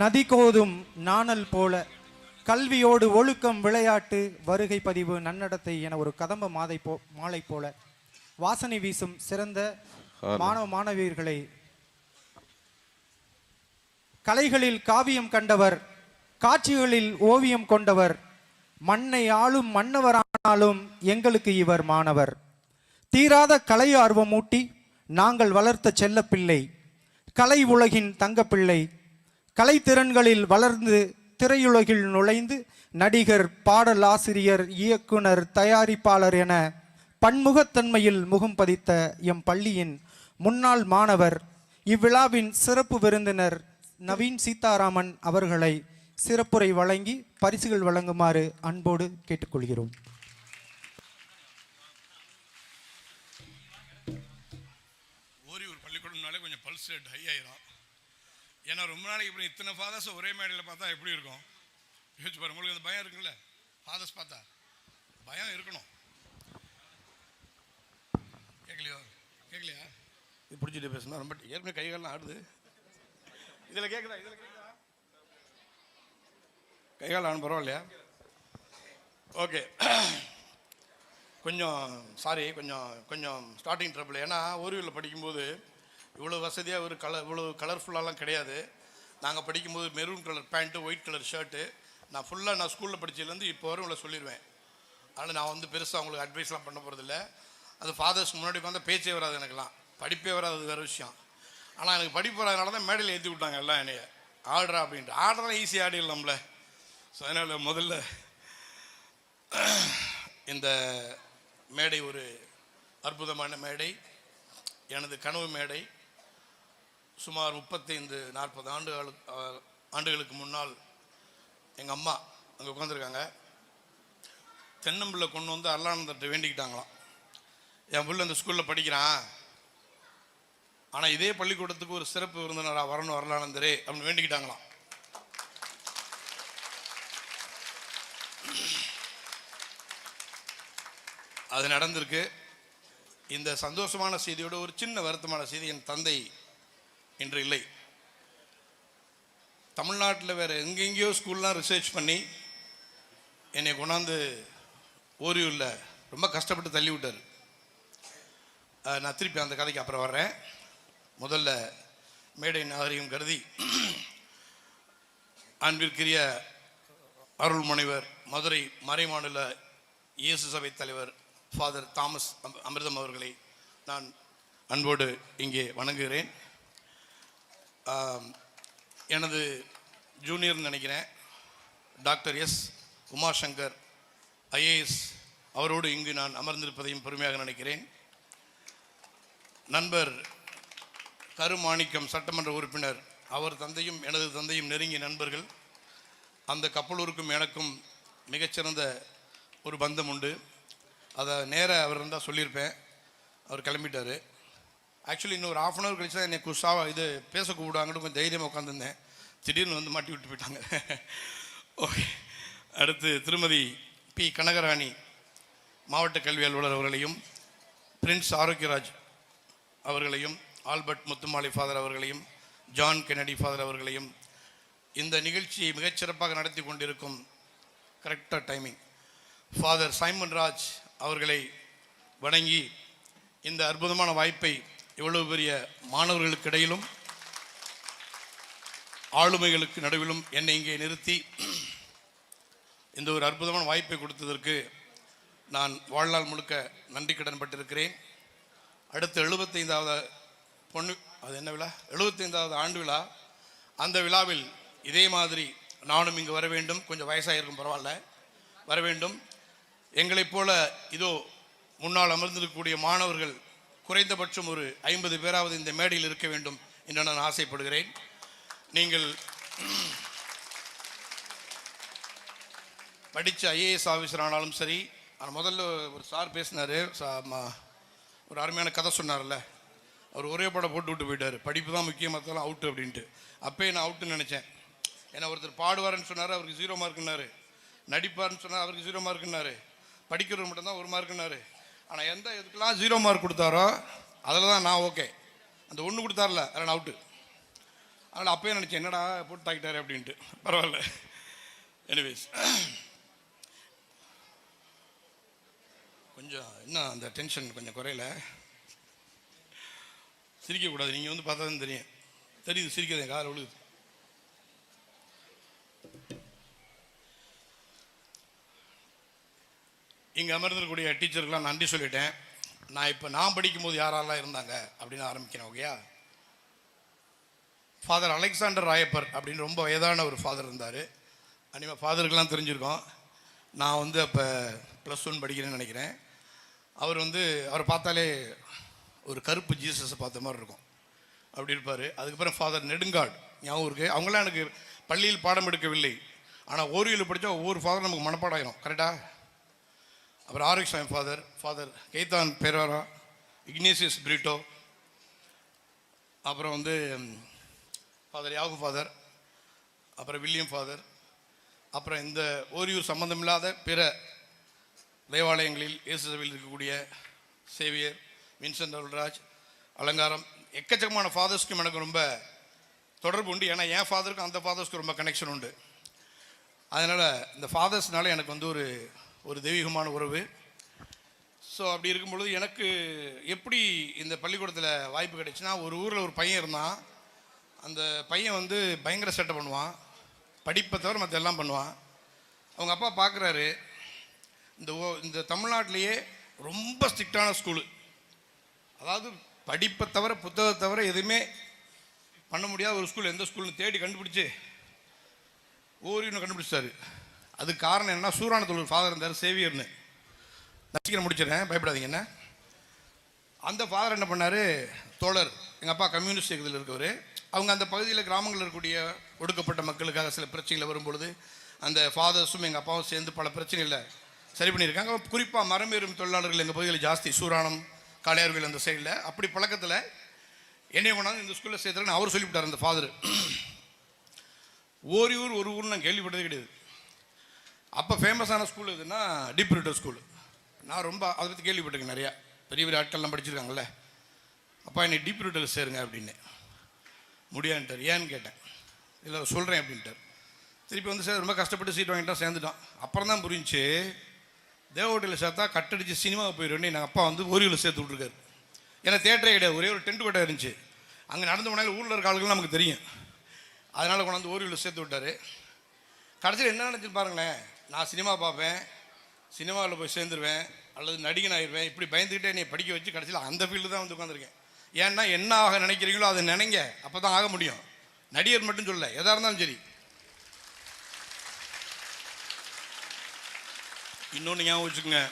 நதி கோதும் நாணல் போல கல்வியோடு ஒழுக்கம் விளையாட்டு வருகை பதிவு நன்னடத்தை என ஒரு கதம்ப மாதை போ மாலை போல. வாசனை வீசும் சிறந்த மாணவ மாணவியர்களை கலைகளில் காவியம் கண்டவர் காட்சிகளில் ஓவியம் கொண்டவர் மண்ணை ஆளும் மன்னவரானாலும் எங்களுக்கு இவர் மாணவர். தீராத கலை ஆர்வமூட்டி நாங்கள் வளர்த்த செல்லப்பிள்ளை கலை உலகின் தங்கப்பிள்ளை கலைத்திறன்களில் வளர்ந்து திரையுலகில் நுழைந்து நடிகர் பாடலாசிரியர் இயக்குனர் தயாரிப்பாளர் என பன்முகத்தன்மையில் முகம் பதித்த எம் பள்ளியின் முன்னாள் மாணவர் இவ்விழாவின் சிறப்பு விருந்தினர் நவீன் சீதாராமன் அவர்களை சிறப்புரை வழங்கி பரிசுகள் வழங்குமாறு அன்போடு கேட்டுக்கொள்கிறோம் ஓரியூர் பள்ளிக்கூடம்னாலே கொஞ்சம் பல்ஸ் ரேட் ஹை ஆயிரும் ஏன்னா ரொம்ப நாளைக்கு இப்படி இத்தனை ஃபாதர்ஸ் ஒரே மேடையில் பார்த்தா எப்படி இருக்கும்? யோசிச்சு பாருங்க உங்களுக்கு அந்த பயம் இருக்குல்ல? ஃபாதர்ஸ் பார்த்தா பயம் இருக்கணும். கேட்கலையோ கேட்கலையா இது பிடிச்சிட்டு பேசணும் ரொம்ப ஏற்கனவே கைகாலெலாம் ஆடுது. இதில் கேட்குதா இதில் கேட்குதா கைகால் ஆடு பரவாயில்லையா? ஓகே கொஞ்சம் சாரி கொஞ்சம் கொஞ்சம் ஸ்டார்டிங் ட்ரபிள் ஏன்னா ஓரியூரில் படிக்கும்போது இவ்வளோ வசதியாக ஒரு கலர் இவ்வளோ கலர்ஃபுல்லாலாம் கிடையாது. நாங்கள் படிக்கும்போது maroon colour pant white colour shirt நான் ஃபுல்லாக நான் ஸ்கூலில் படித்ததுலேருந்து இப்போ வரும் இவ்வளோ சொல்லிடுவேன் ஆனால் நான் வந்து பெருசாக அவங்களுக்கு அட்வைஸ்லாம் பண்ண போகிறதில்ல அது ஃபாதர்ஸ் முன்னாடி உட்காந்து பேச்சே வராது எனக்குலாம் படிப்பே வராது அது வேறு விஷயம். ஆனால் எனக்கு படிப்பு வராதனால தான் மேடையில் ஏற்றி விட்டாங்க எல்லாம் என்னைய. ஆடுறா அப்படின்ட்டு. ஆடுறலாம் ஈஸியாக ஆடிடலாம்ல ஸோ அதனால் முதல்ல இந்த மேடை ஒரு அற்புதமான மேடை. எனது கனவு மேடை. சுமார் முப்பத்தைந்து நாற்பது ஆண்டுகள் ஆண்டுகளுக்கு முன்னால் எங்கள் அம்மா அங்கே உட்காந்துருக்காங்க தென்னம்பிள்ளை கொண்டு வந்து அருளானந்தர்கிட்ட வேண்டிக்கிட்டாங்களாம். என் பிள்ளை இந்த ஸ்கூலில் படிக்கிறான். ஆனால் இதே பள்ளிக்கூடத்துக்கு ஒரு சிறப்பு விருந்தினராக வரணும் அருளானந்தரே அப்படின்னு வேண்டிக்கிட்டாங்களாம். அது நடந்திருக்கு. இந்த சந்தோஷமான செய்தியோட ஒரு சின்ன வருத்தமான செய்தி. என் தந்தை இன்று இல்லை. தமிழ்நாட்டில் வேறு எங்கெங்கேயோ ஸ்கூல்லாம் ரிசர்ச் பண்ணி என்னை கொண்டாந்து ஓரியூரில் ரொம்ப கஷ்டப்பட்டு தள்ளி விட்டார். நான் திருப்பி அந்த கதைக்கு அப்புறம் வர்றேன். முதல்ல மேடை நாகரிகம் கருதி அன்பிற்குரிய அருள் முனைவர் மதுரை மறைமாநில இயேசு சபை தலைவர் ஃபாதர் தாமஸ் அம்- அமிர்தம் அவர்களை நான் அன்போடு இங்கே வணங்குகிறேன். எனது ஜூனியர்னு நினைக்கிறேன். டாக்டர் எஸ் உமாசங்கர் ஐஏஎஸ் அவரோடு இங்கு நான் அமர்ந்திருப்பதையும் பெருமையாக நினைக்கிறேன். நண்பர் கருமாணிக்கம் சட்டமன்ற உறுப்பினர் அவர் தந்தையும் எனது தந்தையும் நெருங்கிய நண்பர்கள். அந்த கப்பலூருக்கும் எனக்கும் மிகச்சிறந்த ஒரு பந்தம் உண்டு. அதை நேர அவர் இருந்தால் சொல்லியிருப்பேன். அவர் கிளம்பிட்டார். ஆக்சுவலி இன்னும் ஒரு ஆஃப் அன் ஹவர் கழிச்சு தான் என்னை குஷாவா இது பேச கூப்பிடுவாங்கன்னு கொஞ்சம் தைரியமாக உட்காந்துருந்தேன் திடீர்னு வந்து மாட்டி விட்டு போயிட்டாங்க. ஓகே. அடுத்து திருமதி பி. கனகராணி மாவட்ட கல்வி அலுவலர் அவர்களையும் பிரின்ஸ் ஆரோக்கியராஜ் அவர்களையும் ஆல்பர்ட் முத்துமாலை ஃபாதர் அவர்களையும் ஜான் கெனடி ஃபாதர் அவர்களையும் இந்த நிகழ்ச்சியை மிகச்சிறப்பாக நடத்தி கொண்டிருக்கும் கரெக்டாக டைமிங் ஃபாதர் சைமன் ராஜ் அவர்களை வணங்கி இந்த அற்புதமான வாய்ப்பை இவ்வளவு பெரிய மாணவர்களுக்கு இடையிலும் ஆளுமைகளுக்கு நடுவிலும் என்னை இங்கே நிறுத்தி இந்த ஒரு அற்புதமான வாய்ப்பை கொடுத்ததற்கு நான் வாழ்நாள் முழுக்க நன்றி கடன் பட்டிருக்கிறேன். அடுத்த எழுபத்தைந்தாவது பொண்ணு அது என்ன விழா? எழுபத்தைந்தாவது ஆண்டு விழா. அந்த விழாவில் இதே மாதிரி நானும் இங்கு வர வேண்டும். கொஞ்சம் வயசாக இருக்கும் பரவாயில்ல. வர வேண்டும். எங்களைப் போல இதோ முன்னால் அமர்ந்திருக்கக்கூடிய மாணவர்கள் குறைந்தபட்சம் ஒரு ஐம்பது பேராவது இந்த மேடையில் இருக்க வேண்டும் என்று நான் ஆசைப்படுகிறேன். நீங்கள் படித்த ஐஏஎஸ் ஆஃபீஸர் ஆனாலும் சரி முதல்ல ஒரு சார் பேசினார் ஒரு அருமையான கதை சொன்னார்ல. அவர் ஒரே படம் போட்டு விட்டு போயிட்டார். படிப்பு தான் முக்கியமாக அவுட்டு அப்படின்ட்டு. அப்பயே நான் அவுட்டுன்னு நினச்சேன். ஏன்னா ஒருத்தர் பாடுவார்னு சொன்னார் அவருக்கு ஜீரோ மார்க்குன்னாரு நடிப்பார்னு சொன்னார் அவருக்கு ஜீரோ மார்க்குன்னாரு படிக்கிறவர் மட்டும்தான் ஒரு மார்க்குன்னாரு ஆனால் எந்த இதுக்கெல்லாம் ஜீரோ மார்க் கொடுத்தாரோ அதில் தான் நான் ஓகே அந்த ஒன்று கொடுத்தார்ல அதில் நான் அவுட்டு அதனால் அப்போயே நினச்சேன் என்னடா போட்டு தாக்கிட்டாரு அப்படின்ட்டு. பரவாயில்ல. எனிவேஸ் கொஞ்சம் இன்னும் அந்த டென்ஷன் கொஞ்சம் குறையல. சிரிக்கக்கூடாது. நீங்கள் வந்து பார்த்தா தான் தெரியும். தெரியுது சிரிக்கிறது காலை உழுது விழுகுது. இங்கே அமர்ந்திருக்கக்கூடிய டீச்சருக்கெலாம் நன்றி சொல்லிட்டேன். நான் இப்போ நான் படிக்கும்போது யாரெல்லாம் இருந்தாங்க அப்படின்னு ஆரம்பிக்கிறேன் ஓகேயா ஃபாதர் அலெக்சாண்டர் ராயப்பர் அப்படின்னு ரொம்ப வயதான ஒரு ஃபாதர் இருந்தார். அனிம ஃபாதருக்கெல்லாம் தெரிஞ்சிருக்கோம். நான் வந்து அப்போ ப்ளஸ் ஒன் படிக்கிறேன்னு நினைக்கிறேன். அவர் வந்து அவரை பார்த்தாலே ஒரு கருப்பு ஜீசஸை பார்த்த மாதிரி இருக்கும். அப்படி இருப்பார். அதுக்கப்புறம் ஃபாதர் நெடுங்காடு. ஞாபகம் இருக்குது அவங்களாம் எனக்கு பள்ளியில் பாடம் எடுக்கவில்லை. ஆனால் ஓரியில் படித்தா ஒவ்வொரு ஃபாதர் நமக்கு மனப்பாடம் ஆயிரும். கரெக்டாக அப்புறம் ஆரிக் சாமி father father Khaitan பெரோரா Ignatius Britto அப்புறம் வந்து ஃபாதர் யாகு ஃபாதர் அப்புறம் வில்லியம் ஃபாதர் அப்புறம் இந்த ஓரியூர் சம்பந்தமில்லாத பிற தேவாலயங்களில் இயேசு சபையில் இருக்கக்கூடிய சேவியர் வின்சென்ட் அருள்ராஜ் அலங்காரம் எக்கச்சக்கமான ஃபாதர்ஸ்க்கும் எனக்கு ரொம்ப தொடர்பு உண்டு. ஏன்னா என் ஃபாதருக்கும் அந்த ஃபாதர்ஸ்க்கும் ரொம்ப கனெக்ஷன் உண்டு. அதனால் இந்த ஃபாதர்ஸ்னால எனக்கு வந்து ஒரு ஒரு தெய்வீகமான உறவு. ஸோ அப்படி இருக்கும் பொழுது எனக்கு எப்படி இந்த பள்ளிக்கூடத்தில் வாய்ப்பு கிடைச்சுன்னா ஒரு ஊரில் ஒரு பையன் இருந்தான். அந்த பையன் வந்து பயங்கர சேட்டை பண்ணுவான். படிப்பை தவிர மற்ற எல்லாம் பண்ணுவான். அவங்க அப்பா பார்க்குறாரு இந்த ஓ- இந்த தமிழ்நாட்டிலேயே ரொம்ப ஸ்ட்ரிக்டான ஸ்கூலு. அதாவது படிப்பை தவிர புத்தகத்தை தவிர எதுவுமே பண்ண முடியாத ஒரு ஸ்கூல். எந்த ஸ்கூல்னு தேடி கண்டுபிடிச்சி ஓரின்னு கண்டுபிடிச்சாரு அதுக்கு காரணம் என்ன சூரானத்தில் ஒரு ஃபாதர் இருந்தார் சேவியர்னு நச்சிக்கிற முடிச்சிடறேன் பயப்படாதீங்க என்ன? அந்த ஃபாதர் என்ன பண்ணார்? தோழர் எங்கள் அப்பா கம்யூனிஸ்ட் இயக்கத்தில் இருக்கவர். அவங்க அந்த பகுதியில் கிராமங்களில் இருக்கக்கூடிய ஒடுக்கப்பட்ட மக்களுக்காக சில பிரச்சனைகள் வரும்பொழுது அந்த ஃபாதர்ஸும் எங்கள் அப்பாவும் சேர்ந்து பல பிரச்சனைகளை சரி பண்ணியிருக்காங்க. குறிப்பாக மரமேறும் தொழிலாளர்கள் எங்கள் பகுதியில் ஜாஸ்தி சூரானம் காளையார்வில் அந்த சைடில். அப்படி பழக்கத்தில் என்னை கொண்டாந்து இந்த ஸ்கூலில் சேர்த்துறேன்னு அவர் சொல்லிவிட்டார் அந்த ஃபாதர் ஓரியூர் ஒரு ஊர் நான் கேள்விப்பட்டதே கிடையாது. அப்போ ஃபேமஸான ஸ்கூல் எதுன்னா டீப் ரிட்டர் ஸ்கூல் நான் ரொம்ப அதை பற்றி கேள்விப்பட்டிருக்கேன் நிறையா. பெரிய பெரிய ஆட்கள்லாம் படிச்சிருக்காங்கல்ல. அப்பா என்னை டீப் ரிட்டர் சேருங்க அப்படின்னு. முடியான்ட்டார். ஏன்னு கேட்டேன். இல்லை சொல்கிறேன் அப்படின்ட்டார். திருப்பி வந்து சார் ரொம்ப கஷ்டப்பட்டு சீட் வாங்கிட்டோம் சேர்ந்துட்டோம். அப்புறம் தான் புரிஞ்சுச்சு தேவகோட்டையில் சேர்த்தா கட்டடிச்சு சினிமாவுக்கு போயிடுவேன் எங்கள் அப்பா வந்து ஓரியூரில் சேர்த்து விட்ருக்காரு ஏன்னா தேட்டரே கிடையாது. ஒரே ஒரு டென்ட் கொட்டை இருந்துச்சு. அங்கே நடந்து போனாலும் ஊரில் இருக்க ஆளுகள் நமக்கு தெரியும். அதனால் கொண்டாந்து ஓரியூரில் சேர்த்து விட்டாரு. கடைசியில் என்ன நினச்சின்னு பாருங்களேன். நான் சினிமா பார்ப்பேன் சினிமாவில் போய் சேர்ந்துருவேன் அல்லது நடிகன் ஆயிடுவேன் இப்படி பயந்துக்கிட்டே என்னை படிக்க வச்சு கடைசியில் அந்த ஃபீல்டு தான் வந்து உட்காந்துருக்கேன் ஏன்னா என்ன ஆக நினைக்கிறீங்களோ அதை நினைங்க. அப்போ தான் ஆக முடியும். நடிகர் மட்டும் சொல்ல எதாக இருந்தாலும் சரி. இன்னொன்று ஞாபகம் வச்சுக்கோங்க.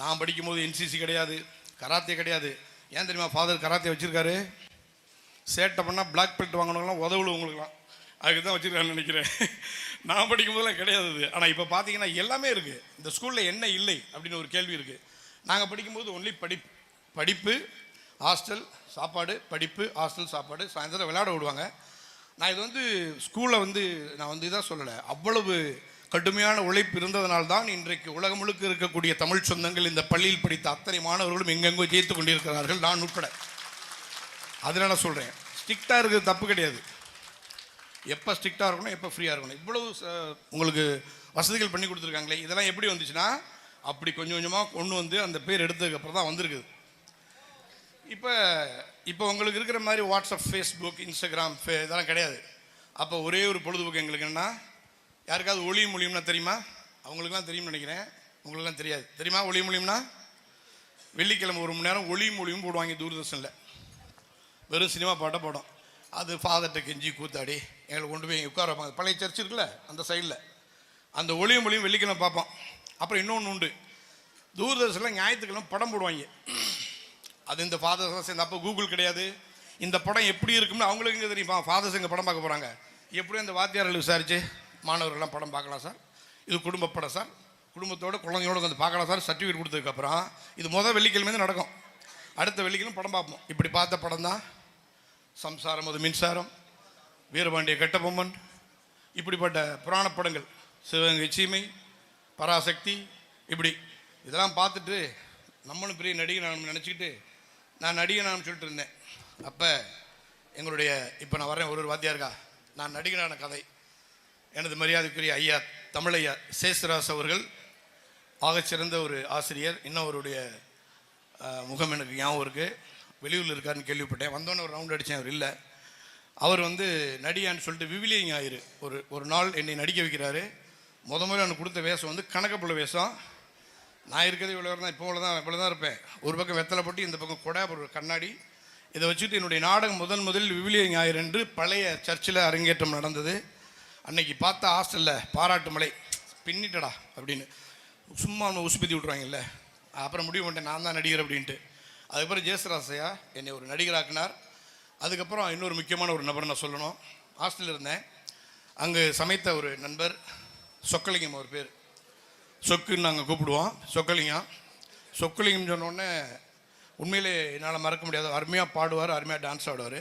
நான் படிக்கும்போது என்சிசி கிடையாது கராத்தே கிடையாது. ஏன் தெரியுமா? ஃபாதர் கராத்தே வச்சுருக்காரு. சேட்டை பண்ணால் பிளாக் பெல்ட் வாங்கினவங்களாம் உதவுல உங்களுக்குலாம் அதுக்கு தான் வச்சுருக்கான்னு நினைக்கிறேன். நான் படிக்கும் போதெல்லாம் கிடையாது அது. ஆனால் இப்போ பார்த்தீங்கன்னா எல்லாமே இருக்குது இந்த ஸ்கூலில் என்ன இல்லை அப்படின்னு ஒரு கேள்வி இருக்குது நாங்கள் படிக்கும்போது ஒன்லி படிப்பு. படிப்பு ஹாஸ்டல் சாப்பாடு படிப்பு ஹாஸ்டல் சாப்பாடு சாயந்தரம் விளையாட விடுவாங்க. நான் இது வந்து ஸ்கூலில் வந்து நான் வந்து இதாக சொல்லலை. அவ்வளவு கடுமையான உழைப்பு இருந்ததனால் தான் இன்றைக்கு உலகம் முழுக்க இருக்கக்கூடிய தமிழ் சொந்தங்கள் இந்த பள்ளியில் படித்த அத்தனை மாணவர்களும் எங்கெங்கோ ஜெயித்து கொண்டிருக்கிறார்கள். நான் உட்பட. அதனால சொல்கிறேன் ஸ்ட்ரிக்டாக இருக்கிறது தப்பு கிடையாது. எப்போ ஸ்ட்ரிக்டாக இருக்கணும் எப்போ ஃப்ரீயாக இருக்கணும். இவ்வளவு உங்களுக்கு வசதிகள் பண்ணி கொடுத்துருக்காங்களே இதெல்லாம் எப்படி வந்துச்சுன்னா அப்படி கொஞ்சம் கொஞ்சமாக கொண்டு வந்து அந்த பேர் எடுத்ததுக்கப்புறம் தான் வந்திருக்குது. இப்போ இப்போ உங்களுக்கு இருக்கிற மாதிரி வாட்ஸ்அப் ஃபேஸ்புக் இன்ஸ்டாகிராம் ஃபே இதெல்லாம் கிடையாது. அப்போ ஒரே ஒரு பொழுதுபோக்கு எங்களுக்கு என்ன யாருக்காவது ஒளி மொழியம்னா தெரியுமா? அவங்களுக்குலாம் தெரியும்னு நினைக்கிறேன். உங்களுக்குலாம் தெரியாது. தெரியுமா ஒளி மொழியம்னா வெள்ளிக்கிழமை ஒரு மணி நேரம் ஒளி மொழியும் போடுவாங்க தூர்தர்ஷனில். வெறும் சினிமா பாட்டை படம் அது ஃபாதர்கிட்ட கெஞ்சி கூத்தாடி எங்களை கொண்டு போய் உட்கார வைப்பாங்க. பழைய சர்ச் இருக்குல்ல அந்த சைடில் அந்த ஒளியும் ஒளியும் வெள்ளிக்கிழமை பார்ப்போம். அப்புறம் இன்னொன்று உண்டு. தூர்தர்ஷனில் ஞாயிற்றுக்கிழமை படம் போடுவாங்க. அது இந்த ஃபாதர்ஸ் சேர்ந்த அப்போ கூகுள் கிடையாது. இந்த படம் எப்படி இருக்கும்னு அவங்களுக்கு எங்கே தெரியுமா? ஃபாதர்ஸ் இங்கே படம் பார்க்க போகிறாங்க எப்படியும் அந்த வாத்தியார்கள் விசாரித்து மாணவர்கள்லாம் படம் பார்க்கலாம் சார். இது குடும்ப படம் சார். குடும்பத்தோட குழந்தையோட வந்து பார்க்கலாம் சார். சர்டிஃபிகேட் கொடுத்ததுக்கப்புறம் இது முதல் வெள்ளிக்கிழமை தான் நடக்கும். அடுத்த வெள்ளிக்கிழமை படம் பார்ப்போம். இப்படி பார்த்த படம் தான் சம்சாரம் அது மின்சாரம் வீரபாண்டிய கட்டபொம்மன் இப்படிப்பட்ட புராண படங்கள் சிவகங்கை சீமை பராசக்தி இப்படி. இதெல்லாம் பார்த்துட்டு நம்மளும் பெரிய நடிகை நான் நினச்சிக்கிட்டு நான் நடிகை நான் சொல்லிட்டு இருந்தேன். அப்போ எங்களுடைய இப்போ நான் வரேன் ஒரு ஒரு வாத்தியாருக்கா நான் நடிகனான கதை. எனது மரியாதைக்குரிய ஐயா தமிழையா சேசுராஸ் அவர்கள் ஆகச்சிறந்த ஒரு ஆசிரியர் இன்னும் அவருடைய முகம் எனக்கு ஞாபகம் இருக்குது வெளியூரில் இருக்காருன்னு கேள்விப்பட்டேன். வந்தோன்னே ஒரு ரவுண்ட் அடித்தேன் அவர் இல்லை. அவர் வந்து நடிகான்னு சொல்லிட்டு விவிலியங்க ஆயிரு. ஒரு ஒரு நாள் என்னை நடிக்க வைக்கிறாரு. முத முதல்ல எனக்கு கொடுத்த வேஷம் வந்து கணக்கப்புள்ள வேஷம். நான் இருக்கிறது இவ்வளோ தான். இப்போ தான் இவ்வளோ தான் இருப்பேன். ஒரு பக்கம் வெத்தலை போட்டு இந்த பக்கம் கொடை ஒரு கண்ணாடி. இதை வச்சுட்டு என்னுடைய நாடகம் முதன் முதலில் விவிலிய ஞாயிறு என்று பழைய சர்ச்சில் அரங்கேற்றம் நடந்தது. அன்னைக்கு பார்த்தா ஹாஸ்டலில் பாராட்டு மலை. பின்னிட்டடா அப்படின்னு. சும்மா ஒன்று உசுப்பத்தி விட்ருவாங்கல்ல அப்புறம் முடிவு பண்ணிட்டேன். நான் தான் நடிகர் அப்படின்ட்டு. அதுக்கப்புறம் ஜேசராசையா என்னை ஒரு நடிகராக்கினார். அதுக்கப்புறம் இன்னொரு முக்கியமான ஒரு நபர் நான் சொல்லணும். ஹாஸ்டலில் இருந்தேன். அங்கே சமைத்த ஒரு நண்பர் சொக்கலிங்கம் அவர் பேர். சொக்குன்னு நாங்கள் கூப்பிடுவோம். சொக்கலிங்கம். சொக்கலிங்கம் சொன்னோடனே உண்மையிலே என்னால் மறக்க முடியாது அருமையாக பாடுவார் அருமையாக டான்ஸ் ஆடுவார்.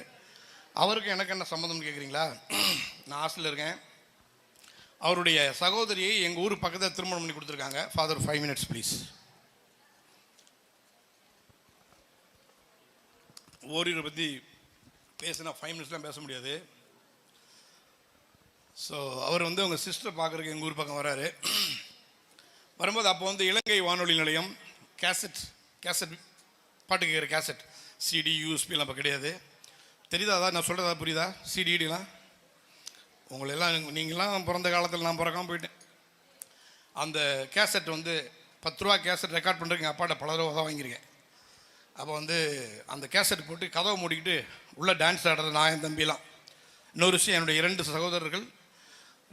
அவருக்கு எனக்கு என்ன சம்மந்தம்னு கேட்குறீங்களா நான் ஹாஸ்டலில் இருக்கேன். அவருடைய சகோதரியை எங்கள் ஊர் பக்கத்தில் திருமணம் பண்ணி கொடுத்துருக்காங்க. ஃபாதர் ஃபைவ் மினிட்ஸ் ப்ளீஸ் ஓரிரை பற்றி பேசினா ஃபைவ் மினிட்ஸ்லாம் பேச முடியாது. ஸோ அவர் வந்து அவங்க சிஸ்டரை பார்க்குறக்கு எங்கள் ஊர் பக்கம் வராரு. வரும்போது அப்போ வந்து இலங்கை வானொலி நிலையம் கேசட் கேசட் பாட்டு கேட்குற கேசட் சிடி யூஎஸ்பிலாம் அப்போ கிடையாது. தெரியுதா அதான்? நான் சொல்கிறதா புரியுதா? சிடிடிலாம் உங்களெல்லாம் நீங்களாம் பிறந்த காலத்தில் நான் பிறக்காம போயிட்டேன். அந்த கேசட் வந்து பத்து ரூபா கேசட் ரெக்கார்ட் பண்ணுறதுக்கு எங்கள் அப்பாட்ட பல ரூபா தான் வாங்கியிருக்கேன். அப்போ வந்து அந்த கேசட் போட்டு கதவை மூடிக்கிட்டு உள்ளே டான்ஸ் ஆடுறது நான் என் தம்பிலாம். இன்னொரு விஷயம் என்னுடைய இரண்டு சகோதரர்கள்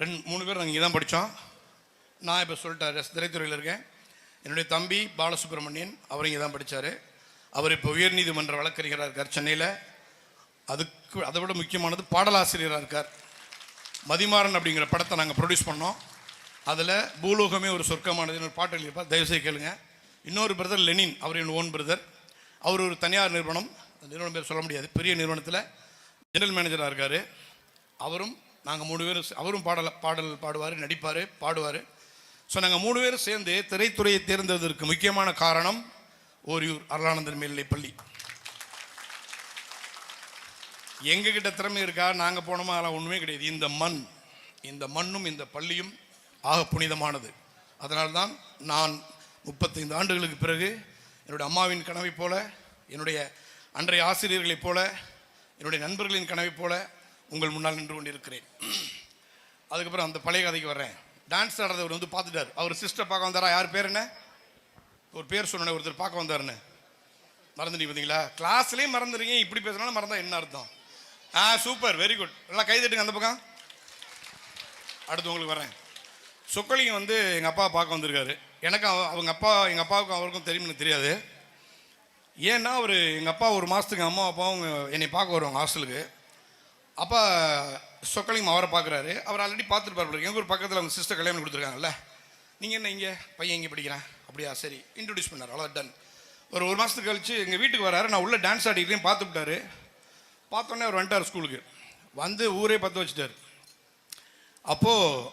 ரெண்டு மூணு பேர் நாங்கள் இங்கே தான் படித்தோம் நான் இப்போ சொல்லிட்டேன் திரைத்துறையில் இருக்கேன். என்னுடைய தம்பி பாலசுப்ரமணியன் அவர் இங்கே தான் படித்தார் அவர் இப்போ உயர்நீதிமன்ற வழக்கறிஞராக இருக்கார் சென்னையில். அதுக்கு அதை விட முக்கியமானது பாடலாசிரியராக இருக்கார். மதிமாறன் அப்படிங்கிற படத்தை நாங்கள் ப்ரொடியூஸ் பண்ணோம். அதில் பூலோகமே ஒரு சொர்க்கமானது ஒரு பாட்டு எழுதியிருப்பார். தயவுசெய்து கேளுங்க. இன்னொரு பிரதர் லெனின் அவர் என் ஓன் பிரதர் அவர் ஒரு தனியார் நிறுவனம். அந்த நிறுவனம் பேர் சொல்ல முடியாது. பெரிய நிறுவனத்தில் ஜெனரல் மேனேஜராக இருக்கார். அவரும் நாங்கள் மூணு பேரும் அவரும் பாடல பாடல் பாடுவார் நடிப்பார் பாடுவார். ஸோ நாங்கள் மூணு பேரும் சேர்ந்து திரைத்துறையை தேர்ந்ததற்கு முக்கியமான காரணம் ஓரியூர் அருளானந்தன் மேல்நிலை பள்ளி. எங்ககிட்ட திறமை இருக்கா? நாங்கள் போனோமா? அதெல்லாம் ஒன்றுமே கிடையாது. இந்த மண் இந்த மண்ணும் இந்த பள்ளியும் ஆக புனிதமானது. அதனால்தான் நான் முப்பத்தைந்து ஆண்டுகளுக்கு பிறகு என்னுடைய அம்மாவின் கனவை போல என்னுடைய அன்றைய ஆசிரியர்களைப் போல என்னுடைய நண்பர்களின் கனவைப் போல உங்கள் முன்னால் நின்று கொண்டிருக்கிறேன். அதுக்கப்புறம் அந்த பழைய கதைக்கு வர்றேன். டான்ஸ் ஆடுறவர் வந்து பார்த்துட்டார். அவர் சிஸ்டர் பார்க்க வந்தாரா? யார் பேர் என்ன? ஒரு பேர் சொன்ன ஒருத்தர் பார்க்க வந்தாருன்னு. மறந்துட்டீங்க பார்த்தீங்களா? கிளாஸ்லேயும் மறந்துடுறீங்க. இப்படி பேசுனாலும் மறந்தா என்ன அர்த்தம்? ஆ சூப்பர் வெரி குட் நல்லா கை தட்டுங்க அந்த பக்கம். அடுத்து உங்களுக்கு வரேன் சொக்கலிங்க வந்து எங்கள் அப்பா பார்க்க வந்திருக்காரு. எனக்கு அவ- அவங்க அப்பா எங்கள் அப்பாவுக்கும் அவருக்கும் தெரியும்னு தெரியாது. ஏன்னா அவர் எங்கள் அப்பா ஒரு மாதத்துக்கு அம்மா அப்பாவும் என்னை பார்க்க வருவாங்க ஹாஸ்டலுக்கு அப்பா சொக்கலிங்கம் அவரை பார்க்குறாரு. அவர் ஆல்ரெடி பார்த்துருப்பாரு எங்கள் ஊர் பக்கத்தில் அவங்க சிஸ்டர் கல்யாணம் கொடுத்துருக்காங்கல்ல. நீங்கள் என்ன இங்கே? பையன் இங்கே படிக்கிறேன்? அப்படியா சரி. இன்ட்ரடியூஸ் பண்ணார். அவ்வளோ டன் ஒரு ஒரு மாதத்துக்கு கழிச்சு எங்கள் வீட்டுக்கு வராரு. நான் உள்ளே டான்ஸ் ஆடிக்கிறேன் பார்த்துவிட்டாரு பார்த்தோன்னே அவர் வந்துட்டார் ஸ்கூலுக்கு வந்து ஊரே பற்ற வச்சுட்டார். அப்போது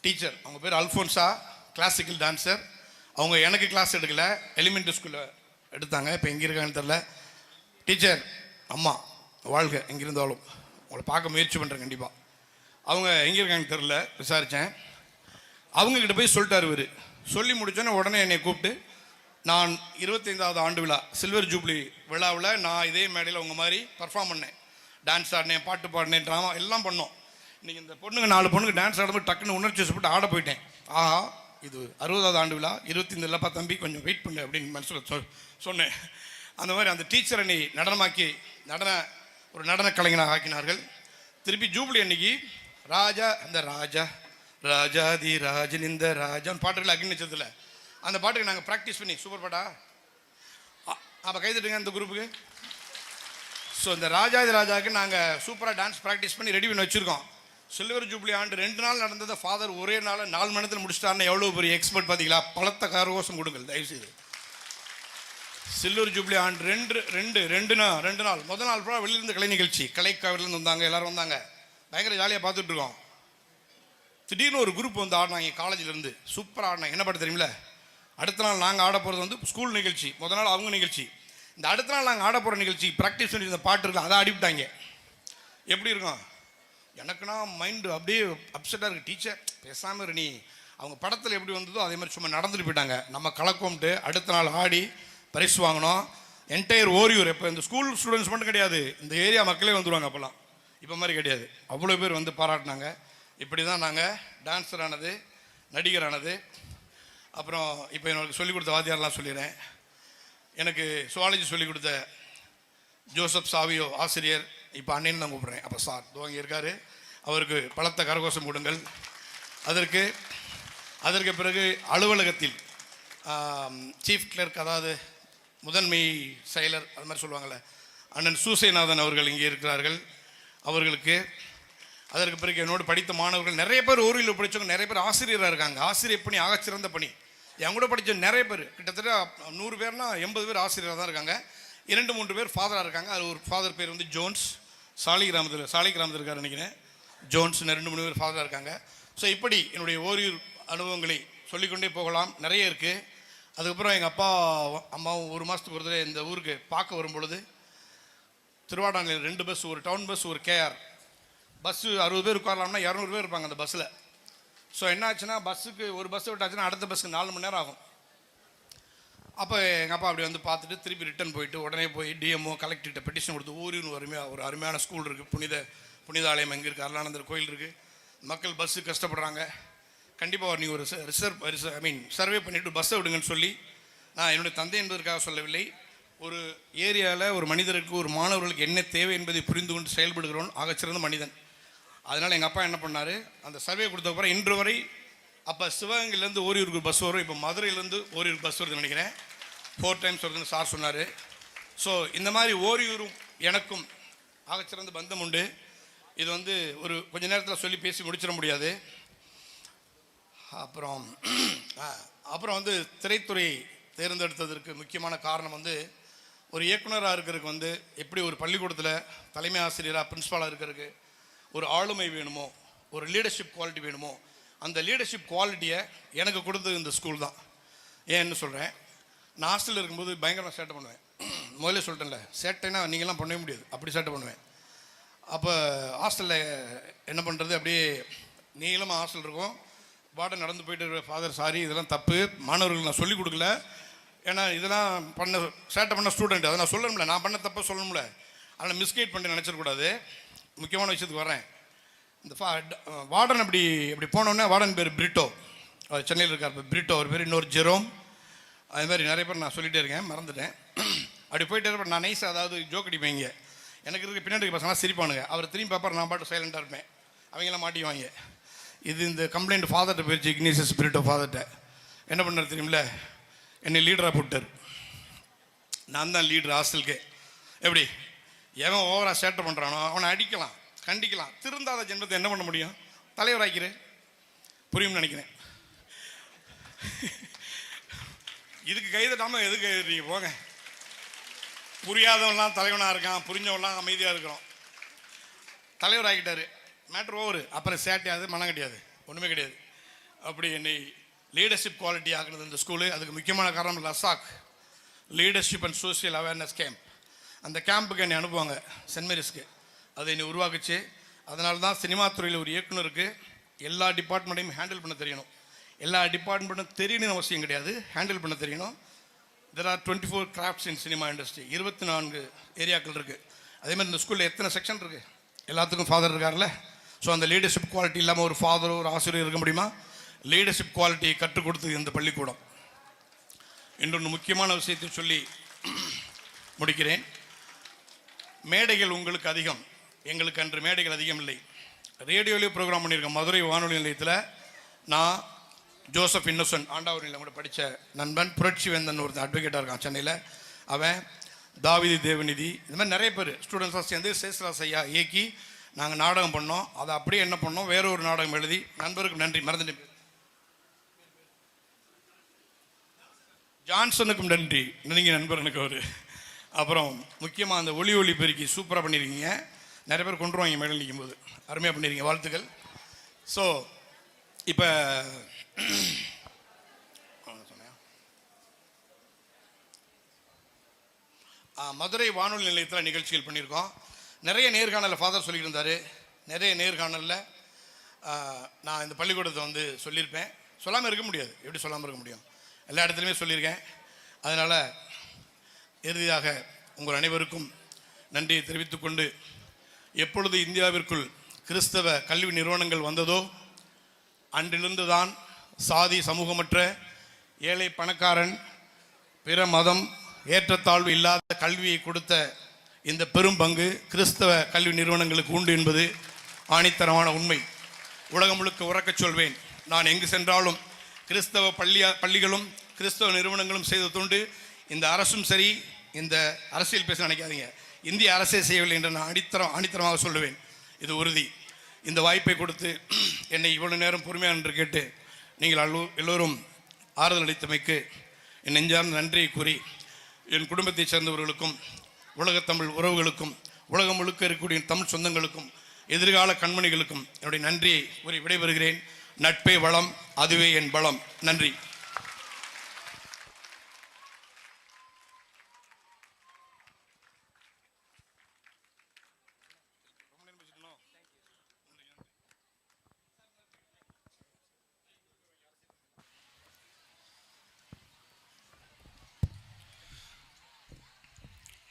டீச்சர் அவங்க பேர் அல்ஃபோன்ஸா கிளாசிக்கல் டான்ஸர் அவங்க எனக்கு கிளாஸ் எடுக்கல. எலிமெண்ட்ரி ஸ்கூலில் எடுத்தாங்க. இப்போ எங்கே இருக்காங்கன்னு தெரில டீச்சர் அம்மா வாழ்க எங்கே இருந்தாலும் உங்களை பார்க்க முயற்சி பண்ணுறேன் கண்டிப்பாக அவங்க எங்கே இருக்காங்கன்னு தெரில விசாரித்தேன் அவங்கக்கிட்ட போய் சொல்லிட்டார் இவர். சொல்லி முடித்தோன்னே உடனே என்னை கூப்பிட்டு நான் இருபத்தைந்தாவது ஆண்டு விழா சில்வர் ஜூப்ளி விழாவில் நான் இதே மேடையில் உங்கள் மாதிரி பர்ஃபார்ம் பண்ணேன். டான்ஸ் ஆடினேன் பாட்டு பாடினேன் ட்ராமா எல்லாம் பண்ணோம். இன்னைக்கு இந்த பொண்ணுங்க நாலு பொண்ணுங்க டான்ஸ் ஆடும்போது டக்குன்னு உணர்ச்சி வசப்பட்டு ஆட போயிட்டேன். ஆஹா இது அறுபதாவது ஆண்டு விழா. இருபத்தைந்து இல்லப்பா தம்பி கொஞ்சம் வெயிட் பண்ணு அப்படின்னு மனசில் சொ சொன்னேன். அந்த மாதிரி அந்த டீச்சர் என்னை நடனமாக்கி நடன ஒரு நடன கலைஞனாக ஆக்கினார்கள். திருப்பி ஜூப்ளி அன்னைக்கு ராஜா அந்த ராஜா ராஜாதி ராஜன் இந்த ராஜான் பாட்டுகள் அக்னி நட்சத்திரத்தில். அந்த பாட்டுக்கு நாங்கள் ப்ராக்டிஸ் பண்ணி சூப்பர் பாட்டா? அப்போ கைதட்டுங்க அந்த குரூப்புக்கு ஸோ இந்த ராஜாதி ராஜாவுக்கு நாங்கள் சூப்பராக டான்ஸ் ப்ராக்டிஸ் பண்ணி ரெடி பண்ணி வச்சுருக்கோம். சில்வர் ஜூப்ளி ஆண்டு ரெண்டு நாள் நடந்ததை ஃபாதர் ஒரே நாள் நாலு மணி நேரத்தில் முடிச்சிட்டாருன்னு எவ்வளோ பெரிய எக்ஸ்பர்ட் பார்த்தீங்களா பலத்த கரகோஷம் கொடுங்கள் தயவுசெய்து. சில்வர் ஜூப்ளி ஆண்டு ரெண்டு ரெண்டு ரெண்டு நாள் ரெண்டு நாள். முதல் நாள் பூரா வெளியிருந்து கலை நிகழ்ச்சி கலைக்காவிலேருந்து வந்தாங்க எல்லாரும் வந்தாங்க. பயங்கர ஜாலியாக பார்த்துட்டு இருக்கோம். திடீர்னு ஒரு குரூப் வந்து ஆடினாங்க காலேஜ்லேருந்து சூப்பராக ஆடினாங்க. என்ன பாட்டு தெரியுமில அடுத்த நாள் நாங்கள் ஆட போகிறது வந்து ஸ்கூல் நிகழ்ச்சி. முதல் நாள் அவங்க நிகழ்ச்சி. இந்த அடுத்த நாள் நாங்கள் ஆட போகிற நிகழ்ச்சி ப்ராக்டிஸ் பண்ணி இந்த பாட்டு இருக்கோம் அதை அடிப்பிட்டாங்க எப்படி இருக்கும்? எனக்குன்னா மைண்டு அப்படியே அப்செட்டாக இருக்குது டீச்சர் பேசாமல் இரு நீ. அவங்க படத்தில் எப்படி வந்ததோ அதே மாதிரி சும்மா நடந்துட்டு போயிட்டாங்க. நம்ம கலக்கோம்ட்டு அடுத்த நாள் ஆடி பரிசு வாங்கினோம். என்டையர் ஓரியூர் இப்போ இந்த ஸ்கூல் ஸ்டூடெண்ட்ஸ் மட்டும் கிடையாது. இந்த ஏரியா மக்களே வந்துடுவாங்க அப்போல்லாம். இப்போ மாதிரி கிடையாது. அவ்வளோ பேர் வந்து பாராட்டினாங்க. இப்படி தான் நாங்கள் டான்ஸர் ஆனது நடிகர் ஆனது. அப்புறம் இப்போ எனக்கு சொல்லிக் கொடுத்த வாத்தியார்லாம் சொல்லிடுறேன். எனக்கு சுவாலஜி சொல்லிக் கொடுத்த ஜோசப் சாவியோ ஆசிரியர் இப்போ அண்ணன் தான் கூப்பிட்றேன். அப்போ சார் துவங்கி இருக்காரு. அவருக்கு பலத்த கரகோஷம் கொடுங்கள் அதற்கு அதற்கு பிறகு அலுவலகத்தில் சீஃப் கிளர்க் அதாவது முதன்மை செயலர் அது மாதிரி சொல்லுவாங்கள்ல அண்ணன் சூசைநாதன் அவர்கள் இங்கே இருக்கிறார்கள். அவர்களுக்கு அதற்கு பிறகு என்னோடு படித்த மாணவர்கள் நிறைய பேர் ஊரில் படித்தவங்க நிறைய பேர் ஆசிரியராக இருக்காங்க. ஆசிரியர் பணி ஆகச்சிறந்த பணி. என் கூட படித்த நிறைய பேர் கிட்டத்தட்ட நூறு பேர்னா எண்பது பேர் ஆசிரியராக தான் இருக்காங்க. இரண்டு மூன்று பேர் ஃபாதராக இருக்காங்க. அது ஒரு ஃபாதர் பேர் வந்து ஜோன்ஸ். சாலி கிராமத்தில் சாலை கிராமத்தில் இருக்கார் நினைக்கிறேன். ஜோன்ஸ் ரெண்டு மூணு பேர் ஃபாதராக இருக்காங்க. ஸோ இப்படி என்னுடைய ஓரியூர் அனுபவங்களை சொல்லிக்கொண்டே போகலாம். நிறைய இருக்குது அதுக்கப்புறம் எங்கள் அப்பா அம்மாவும் ஒரு மாதத்துக்கு ஒரு தடவை இந்த ஊருக்கு பார்க்க வரும் பொழுது ரெண்டு பஸ் ஒரு டவுன் பஸ் ஒரு கேஆர் பஸ்ஸு அறுபது பேர் உட்காரலாம்னா இரநூறு பேர் இருப்பாங்க அந்த பஸ்ஸில் ஸோ என்ன ஆச்சுன்னா பஸ்ஸுக்கு ஒரு பஸ் விட்டாச்சுன்னா அடுத்த பஸ்ஸுக்கு நாலு மணி நேரம் ஆகும். அப்போ எங்கள் அப்பா அப்படி வந்து பார்த்துட்டு திருப்பி ரிட்டர்ன் போயிட்டு உடனே போய் டிஎம்ஓ கலெக்டர்கிட்ட பெட்டிஷன் கொடுத்து ஊரின் ஒரு அருமையாக ஒரு அருமையான ஸ்கூல் இருக்குது புனித புனித ஆலயம் எங்கே இருக்குது அருளானந்தர் கோயில் இருக்குது மக்கள் பஸ்ஸு கஷ்டப்படுறாங்க. கண்டிப்பாக நீங்கள் ஒரு ரிசர்வ் ஐ மீன் சர்வே பண்ணிவிட்டு பஸ்ஸை விடுங்கன்னு சொல்லி நான் என்னுடைய தந்தை என்பதற்காக சொல்லவில்லை. ஒரு ஏரியாவில் ஒரு மனிதருக்கு ஒரு மாணவர்களுக்கு என்ன தேவை என்பதை புரிந்து கொண்டு செயல்படுகிறவன் ஆகச்சிறந்த மனிதன். அதனால் எங்கள் அப்பா என்ன பண்ணார்? அந்த சர்வே கொடுத்த அப்புறம் இன்று வரை அப்போ சிவகங்கையிலேருந்து ஓரியூருக்கு பஸ் வரும். இப்போ மதுரையிலேருந்து ஓரியூருக்கு பஸ் வருதுன்னு நினைக்கிறேன். ஃபோர் டைம்ஸ் வருதுன்னு சார் சொன்னார். ஸோ இந்த மாதிரி ஓரியூரும் எனக்கும் ஆகச்சிறந்த பந்தம் உண்டு. இது வந்து ஒரு கொஞ்ச நேரத்தில் சொல்லி பேசி முடிச்சிட முடியாது. அப்புறம் அப்புறம் வந்து திரைத்துறை தேர்ந்தெடுத்ததற்கு முக்கியமான காரணம் வந்து ஒரு இயக்குனராக இருக்கிறதுக்கு வந்து எப்படி ஒரு பள்ளிக்கூடத்தில் தலைமை ஆசிரியராக பிரின்ஸ்பாலாக இருக்கிறதுக்கு ஒரு ஆளுமை வேணுமோ ஒரு லீடர்ஷிப் குவாலிட்டி வேணுமோ அந்த லீடர்ஷிப் குவாலிட்டியை எனக்கு கொடுத்தது இந்த ஸ்கூல் தான். ஏன்னு சொல்கிறேன் நான் ஹாஸ்டலில் இருக்கும்போது பயங்கரமாக சேட்டை பண்ணுவேன். முதல்ல சொல்லிட்டேன்ல சேட்டைனா நீங்களாம் பண்ணவே முடியாது. அப்படி சேட்டை பண்ணுவேன். அப்போ ஹாஸ்டலில் என்ன பண்ணுறது அப்படியே நீளமாக ஹாஸ்டல் இருக்கும். பாட நடந்து போயிட்டு ஃபாதர் சாரி இதெல்லாம் தப்பு. மாணவர்களுக்கு நான் சொல்லிக் கொடுக்கல. ஏன்னா இதெல்லாம் பண்ண சேட்டை பண்ண ஸ்டூடெண்ட் அதை நான் சொல்லணும்ல. நான் பண்ண தப்ப சொல்லணும்ல. அதனால் மிஸ்கைட் பண்ணி நினச்சிடக்கூடாது. முக்கியமான விஷயத்துக்கு வரேன் இந்த வார்டன் அப்படி இப்படி போனோடனே வார்டன் பேர் பிரிட்டோ. அவர் சென்னையில் இருக்கார் பிரிட்டோ அவர் பேர் இன்னொரு ஜெரோம். அது மாதிரி நிறைய பேர் நான் சொல்லிகிட்டே இருக்கேன் மறந்துட்டேன். அப்படி போயிட்டே இருப்பேன் நான் நைஸ் அதாவது ஜோக் அடிப்பேங்க. எனக்கு இருக்க பின்னாடி இருக்க பசங்களாம் சிரிப்பானுங்க. அவர் திரும்பி பார்ப்பார் நான் பாட்டு சைலண்டாக இருப்பேன். அவங்களாம் மாட்டிவாங்க இது இந்த கம்ப்ளைண்ட் ஃபாதர்கிட்ட போயிடுச்சு இக்னீசியஸ் ஸ்பிரிட்டோ ஃபாதர்கிட்ட என்ன பண்ணார் தெரியுமில்ல? என்னை லீடராக போட்டார். நான் தான் லீடர் ஹாஸ்டலுக்கு எப்படி? எவன் ஓவராக சேட்டை பண்ணுறானோ அவனை அடிக்கலாம். கண்டிக்கலாம். திருந்தாத ஜென்மத்தை என்ன பண்ண முடியும்? தலைவராக்கிரு புரியும்னு நினைக்கிறேன். இதுக்கு கைதட்டாமல் எதுக்கு கைதட்டீங்க போங்க? புரியாதவன்லாம் தலைவனாக இருக்கான் புரிஞ்சவன்லாம் அமைதியாக இருக்கிறோம். தலைவர் ஆகிட்டாரு மேட்ரு ஓவர். அப்புறம் சேட்டையாது மனம் கிடையாது ஒன்றுமே கிடையாது. அப்படி என்னை லீடர்ஷிப் குவாலிட்டி ஆக்குனது இந்த ஸ்கூலு அதுக்கு முக்கியமான காரணம் லசாக். Leadership and social awareness camp அந்த கேம்புக்கு என்னை அனுப்புவாங்க. சென்ட் மேரிஸ்க்கு. அதை என்னை உருவாக்குச்சு. அதனால தான் சினிமா துறையில் ஒரு இயக்குனருக்கு எல்லா டிபார்ட்மெண்ட்டையும் ஹேண்டில் பண்ண தெரியணும். எல்லா டிபார்ட்மெண்ட்டும் தெரியணும்னு அவசியம் கிடையாது. ஹேண்டில் பண்ண தெரியணும். There are twenty four crafts in cinema industry இருபத்தி நான்கு ஏரியாக்கள் இருக்குது அதே மாதிரி இந்த ஸ்கூலில் எத்தனை செக்ஷன் இருக்குது எல்லாத்துக்கும் ஃபாதர் இருக்கார்ல ஸோ அந்த லீடர்ஷிப் குவாலிட்டி இல்லாமல் ஒரு ஃபாதரோ ஒரு ஆசிரியர் இருக்க முடியுமா? லீடர்ஷிப் குவாலிட்டியை கற்றுக் கொடுத்தது இந்த பள்ளிக்கூடம். இன்னொன்று முக்கியமான விஷயத்தை சொல்லி முடிக்கிறேன். மேடைகள் உங்களுக்கு அதிகம். எங்களுக்கு அன்று மேடைகள் அதிகம் இல்லை ரேடியோலேயே ப்ரோக்ராம் பண்ணியிருக்கேன் மதுரை வானொலி நிலையத்தில் நான் ஜோசப் இன்னோசன் ஆண்டாவூரில் கூட படித்த நண்பன் புரட்சி வேந்தன் ஒருத்தன் அட்வொகேட்டாக இருக்கான் சென்னையில். அவன் தாவிதி தேவநிதி. இந்த மாதிரி நிறைய பேர் ஸ்டூடெண்ட்ஸாக சேர்ந்து சேஸ்ராஸ் ஐயா இயக்கி நாங்கள் நாடகம் பண்ணோம். அதை அப்படியே என்ன பண்ணோம்? வேற ஒரு நாடகம் எழுதி நண்பருக்கு நன்றி. மறந்துட்டு ஜான்சனுக்கும் நன்றி. நெருங்கிய நண்பர் எனக்கு அவர் அப்புறம் முக்கியமாக அந்த ஒளி ஒளி பெருக்கி சூப்பராக பண்ணியிருக்கீங்க நிறைய பேர் கொண்டுருவாங்க மேடம் நிற்கும் போது அருமையாக பண்ணியிருக்கீங்க வாழ்த்துக்கள். ஸோ இப்போ மதுரை வானொலி நிலையத்தில் நிகழ்ச்சிகள் பண்ணியிருக்கோம். நிறைய நேர்காணலில் ஃபாதர் சொல்லியிருந்தார். நிறைய நேர்காணலில் நான் இந்த பள்ளிக்கூடத்தை வந்து சொல்லியிருப்பேன். சொல்லாமல் இருக்க முடியாது. எப்படி சொல்லாமல் இருக்க முடியும்? எல்லா இடத்துலையுமே சொல்லியிருக்கேன். அதனால் இறுதியாக உங்கள் அனைவருக்கும் நன்றியை தெரிவித்துக்கொண்டு எப்பொழுது இந்தியாவிற்குள் கிறிஸ்தவ கல்வி நிறுவனங்கள் வந்ததோ அன்றிலிருந்து தான் சாதி சமூகமற்ற ஏழை பணக்காரன் பிற மதம் ஏற்றத்தாழ்வு இல்லாத கல்வியை கொடுத்த இந்த பெரும் பங்கு கிறிஸ்தவ கல்வி நிறுவனங்களுக்கு உண்டு என்பது ஆணித்தரமான உண்மை. உலகம் முழுக்க உறக்கச் சொல்வேன். நான் எங்கு சென்றாலும் கிறிஸ்தவ பள்ளியா பள்ளிகளும் கிறிஸ்தவ நிறுவனங்களும் செய்த தொண்டு இந்த அரசும் சரி இந்த அரசியல் பேச நினைக்காதீங்க. இந்திய அரசே செய்யவில்லை என்று நான் அடித்தரம் அடித்தரமாக சொல்லுவேன். இது உறுதி. இந்த வாய்ப்பை கொடுத்து என்னை இவ்வளவு நேரம் பொறுமையாக என்று கேட்டு நீங்கள் அல்லோ- எல்லோரும் ஆறுதல் அளித்தமைக்கு என் நெஞ்சார்ந்த நன்றியை கூறி என் குடும்பத்தைச் சேர்ந்தவர்களுக்கும் உலகத்தமிழ் உறவுகளுக்கும் உலகம் முழுக்க இருக்கக்கூடிய தமிழ் சொந்தங்களுக்கும் எதிர்கால கண்மணிகளுக்கும் என்னுடைய நன்றியை கூறி விடைபெறுகிறேன். நட்பே வளம் அதுவே என் பலம். நன்றி.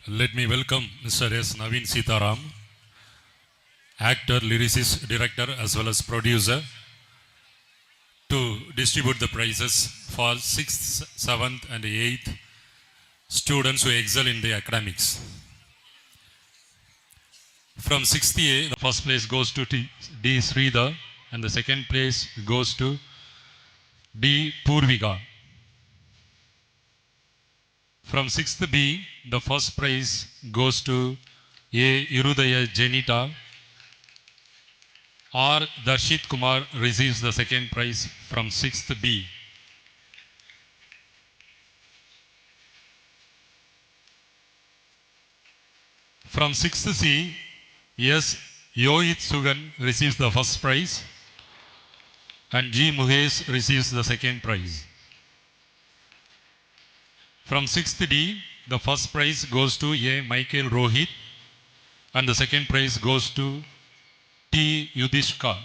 Let me welcome Mr. S. Naveen Sitaram, actor, lyricist, director, as well as producer, to distribute the prizes for 6th, 7th, and 8th students who excel in the academics. From 6th A, the first place goes to D. Sridhar, and the second place goes to D. Purvika. From 6th B, the first prize goes to A. Irudaya Janita. R. Darshit Kumar receives the second prize from 6th B. From 6th C, S. Yohit Sugan receives the first prize and G. Mukesh receives the second prize. From 6th D, the first prize goes to A. Michael Rohit and the second prize goes to T. Yudhishka.